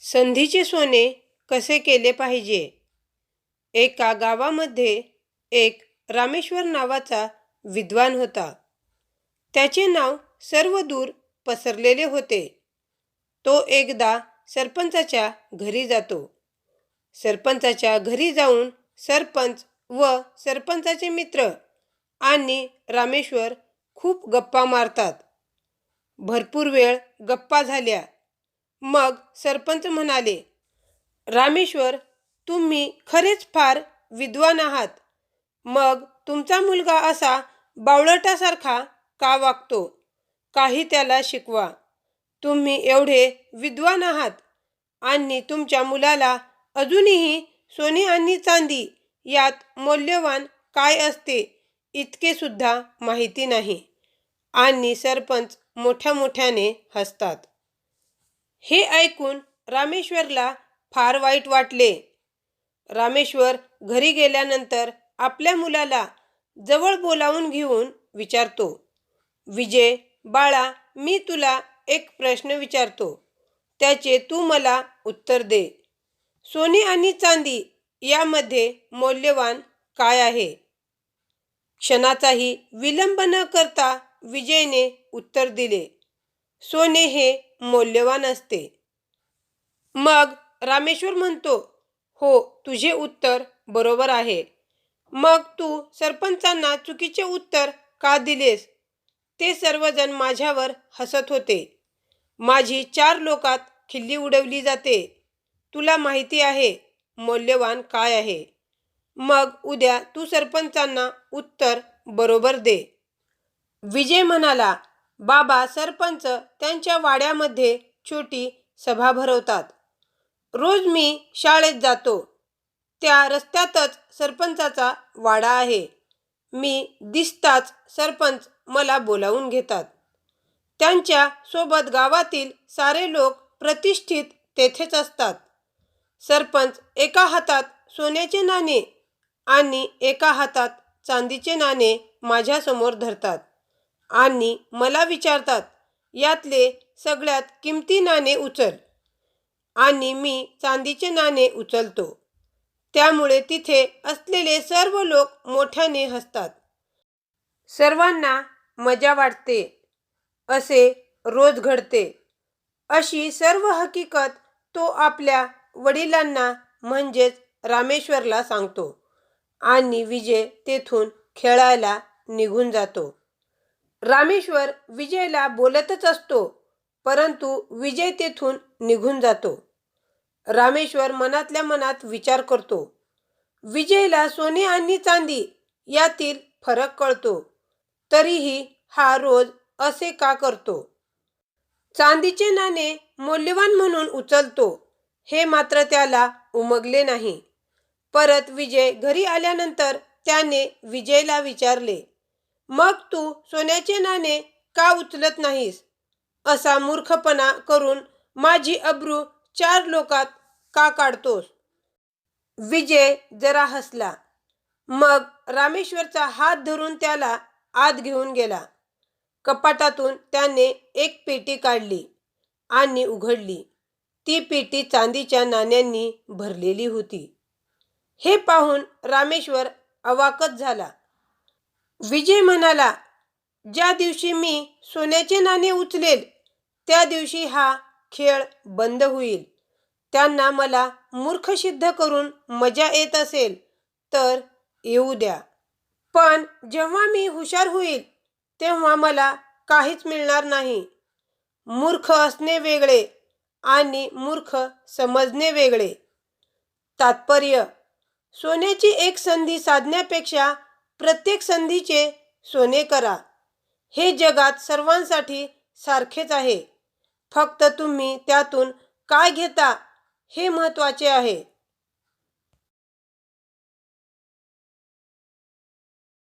संधीचे सोने कसे केले पाहिजे? एका गावामध्ये एक रामेश्वर नावाचा विद्वान होता. त्याचे नाव सर्व दूर पसरलेले होते. तो एकदा सरपंचाच्या घरी जातो. सरपंचाच्या घरी जाऊन सरपंच व सरपंचाचे मित्र आणि रामेश्वर खूप गप्पा मारतात. भरपूर वेळ गप्पा झाल्या. मग सरपंच म्हणाले रामेश्वर तुम्ही खरेच फार विद्वान आहात. मग तुमचा मुलगा असा बावळटासारखा का वागतो? काही त्याला शिकवा. तुम्ही एवढे विद्वान आहात आणि तुमच्या मुलाला अजूनही सोने आणि चांदी यात मौल्यवान काय असते इतके सुद्धा माहिती नाही आणि सरपंच मोठ्या मोठ्याने हसतात. हे ऐकून रामेश्वरला फार वाईट वाटले. रामेश्वर घरी गेल्यानंतर आपल्या मुलाला जवळ बोलावून घेऊन विचारतो विजय बाळा मी तुला एक प्रश्न विचारतो. त्याचे तू मला उत्तर दे. सोने आणि चांदी यामध्ये मौल्यवान काय आहे? क्षणाचाही विलंब न करता विजयने उत्तर दिले सोने हे मौल्यवान असते. मग रामेश्वर म्हणतो हो तुझे उत्तर बरोबर आहे. मग तू सरपंचांना चुकीचे उत्तर का दिलेस? ते सर्वजण माझ्यावर हसत होते. माझी चार लोकात खिल्ली उडवली जाते. तुला माहिती आहे मौल्यवान काय आहे. मग उद्या तू सरपंचांना उत्तर बरोबर दे. विजय म्हणाला बाबा सरपंच त्यांच्या वाड्यामध्ये छोटी सभा भरवतात. रोज मी शाळेत जातो. त्या रस्त्यातच सरपंचाचा वाडा आहे. मी दिसताच सरपंच मला बोलावून घेतात. त्यांच्यासोबत गावातील सारे लोक प्रतिष्ठित तेथेच असतात. सरपंच एका हातात सोन्याचे नाणे आणि एका हातात चांदीचे नाणे माझ्यासमोर धरतात. आणि मला विचारतात यातले सगळ्यात किमती नाणे उचल. आणि मी चांदीचे नाणे उचलतो. त्यामुळे तिथे असलेले सर्व लोक मोठ्याने हसतात. सर्वांना मजा वाटते. असे रोज घडते. अशी सर्व हकीकत तो आपल्या वडिलांना म्हणजेच रामेश्वरला सांगतो आणि विजय तेथून खेळायला निघून जातो. रामेश्वर विजयला बोलतच असतो परंतु विजय तेथून निघून जातो. रामेश्वर मनातल्या मनात विचार करतो. विजयला सोने आणि चांदी यातील फरक कळतो तरीही हा रोज असे का करतो? चांदीचे नाणे मौल्यवान म्हणून उचलतो हे मात्र त्याला उमगले नाही. परत विजय घरी आल्यानंतर त्याने विजयला विचारले मग तू सोन्याचे नाणे का उचलत नाहीस? असा मूर्खपणा करून माझी अब्रू चार लोकात का काढतोस? विजय जरा हसला. मग रामेश्वरचा हात धरून त्याला आत घेऊन गेला. कपाटातून त्याने एक पेटी काढली आणि उघडली. ती पेटी चांदीच्या नाण्यांनी भरलेली होती. हे पाहून रामेश्वर अवाकच झाला. विजय म्हणाला ज्या दिवशी मी सोन्याचे नाणे उचलेल त्या दिवशी हा खेळ बंद होईल. त्यांना मला मूर्ख सिद्ध करून मजा येत असेल तर येऊ द्या. पण जेव्हा मी हुशार होईल तेव्हा मला काहीच मिळणार नाही. मूर्ख असणे वेगळे आणि मूर्ख समजणे वेगळे. तात्पर्य सोन्याची एक संधी साधण्यापेक्षा प्रत्येक संधीचे सोने करा. हे जगात सर्वांसाठी सारखेच आहे. फक्त तुम्ही त्यातून काय घेता हे महत्त्वाचे आहे.